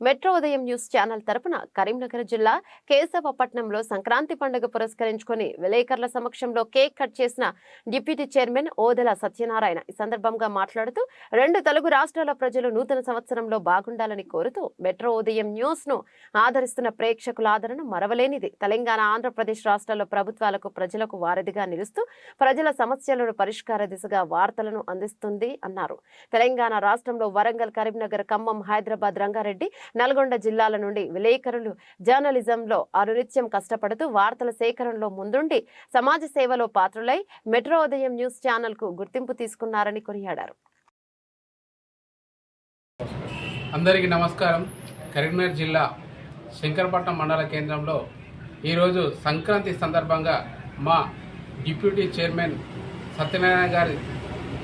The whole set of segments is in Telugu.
మెట్రో ఉదయం న్యూస్ ఛానల్ తరపున కరీంనగర్ జిల్లా కేశవపట్నంలో సంక్రాంతి పండుగ పురస్కరించుకొని విలేకరుల సమక్షంలో కేక్ కట్ చేసిన డిప్యూటీ చైర్మన్ ఓదెల సత్యనారాయణ. ఈ సందర్భంగా మాట్లాడుతూ రెండు తెలుగు రాష్ట్రాల ప్రజలు నూతన సంవత్సరంలో బాగుండాలని కోరుతూ మెట్రో ఉదయం న్యూస్ను ఆదరిస్తున్న ప్రేక్షకుల ఆదరణ మరవలేనిది. తెలంగాణ ఆంధ్రప్రదేశ్ రాష్ట్రాల్లో ప్రభుత్వాలకు ప్రజలకు వారధిగా నిలుస్తూ ప్రజల సమస్యలను పరిష్కార దిశగా వార్తలను అందిస్తుంది అన్నారు. తెలంగాణ రాష్ట్రంలో వరంగల్ కరీంనగర్ ఖమ్మం హైదరాబాద్ రంగారెడ్డి నల్గొండ జిల్లాల నుండి విలేకరులు జర్నలిజంలో అనునిత్యం కష్టపడుతూ వార్తల సేకరణలో ముందుండి సమాజ సేవలో పాత్రులై మెట్రో ఉదయం న్యూస్ ఛానల్కు గుర్తింపు తీసుకున్నారని కొనియాడారు. అందరికీ నమస్కారం. కరీంనగర్ జిల్లా శంకరపట్నం మండల కేంద్రంలో ఈరోజు సంక్రాంతి సందర్భంగా మా డిప్యూటీ చైర్మన్ సత్యనారాయణ గారి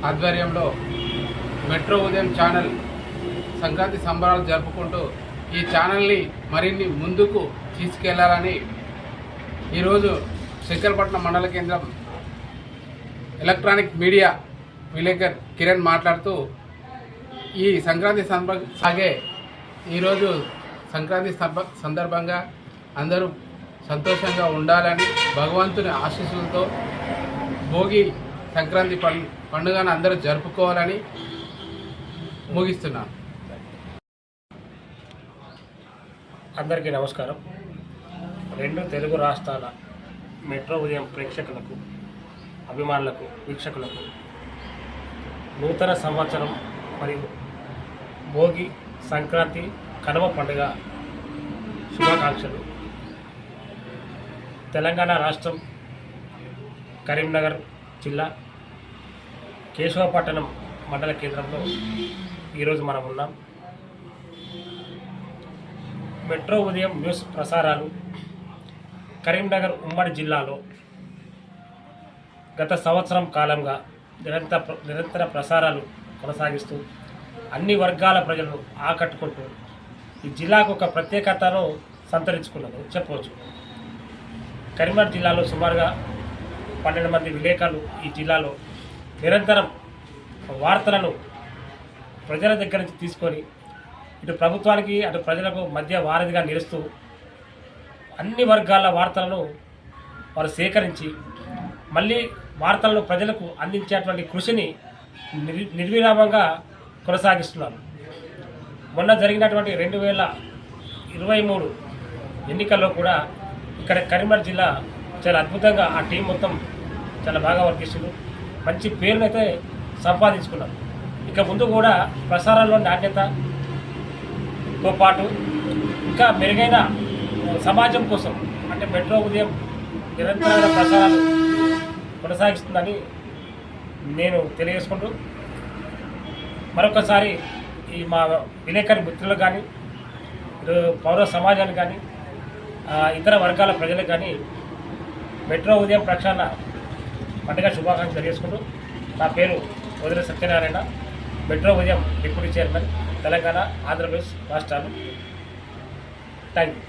ఆధ్వర్యంలో మెట్రో ఉదయం ఛానల్ సంక్రాంతి సంబరాలు జరుపుకుంటూ ఈ ఛానల్ని మరిన్ని ముందుకు తీసుకెళ్ళాలని ఈరోజు శంకరపట్నం మండల కేంద్రం ఎలక్ట్రానిక్ మీడియా విలేకర్ కిరణ్ మాట్లాడుతూ ఈ సంక్రాంతి సాగే ఈరోజు సంక్రాంతి సందర్భంగా అందరూ సంతోషంగా ఉండాలని భగవంతుని ఆశీస్సులతో భోగి సంక్రాంతి పండుగను అందరూ జరుపుకోవాలని ముగిస్తున్నాను. అందరికీ నమస్కారం. రెండు తెలుగు రాష్ట్రాల మెట్రో ఉదయం ప్రేక్షకులకు అభిమానులకు వీక్షకులకు నూతన సంవత్సరం మరియు భోగి సంక్రాంతి కనుమ పండుగ శుభాకాంక్షలు. తెలంగాణ రాష్ట్రం కరీంనగర్ జిల్లా కేశవపట్టణం మండల కేంద్రంలో ఈరోజు మనం ఉన్నాం. మెట్రో ఉదయం న్యూస్ ప్రసారాలు కరీంనగర్ ఉమ్మడి జిల్లాలో గత సంవత్సరం కాలంగా నిరంతర నిరంతర ప్రసారాలు కొనసాగిస్తూ అన్ని వర్గాల ప్రజలను ఆకట్టుకుంటూ ఈ జిల్లాకు ఒక ప్రత్యేకతను సంతరించుకున్నది. చెప్పవచ్చు. కరీంనగర్ జిల్లాలో సుమారుగా పన్నెండు మంది విలేకరులు ఈ జిల్లాలో నిరంతరం వార్తలను ప్రజల దగ్గర నుంచి తీసుకొని ఇటు ప్రభుత్వానికి అటు ప్రజలకు మధ్య వారధిగా నిలుస్తూ అన్ని వర్గాల వార్తలను వారు సేకరించి మళ్ళీ వార్తలను ప్రజలకు అందించేటువంటి కృషిని నిర్విరామంగా కొనసాగిస్తున్నారు. మొన్న జరిగినటువంటి రెండు వేల ఇరవై మూడు ఎన్నికల్లో కూడా ఇక్కడ కరీంనగర్ జిల్లా చాలా అద్భుతంగా ఆ టీం మొత్తం చాలా బాగా వర్తిస్తుంది మంచి పేరునైతే సంపాదించుకున్నారు. ఇక ముందు కూడా ప్రసారంలో నాణ్యత తో పాటు ఇంకా మెరుగైన సమాజం కోసం అంటే మెట్రో ఉదయం నిరంతరమైన ప్రచారాలు కొనసాగిస్తుందని నేను తెలియజేసుకుంటూ మరొకసారి ఈ మా విలేకరి మిత్రులకు కానీ పౌర సమాజానికి కానీ ఇతర వర్గాల ప్రజలకు కానీ మెట్రో ఉదయం ప్రక్షాళన పండుగ శుభాకాంక్షలు తెలియజేసుకుంటూ నా పేరు వదిన సత్యనారాయణ. మెట్రో ఉదయం డిప్యూటీ చైర్మన్ తెలంగాణ ఆంధ్రప్రదేశ్ రాష్ట్రాలు. Thank you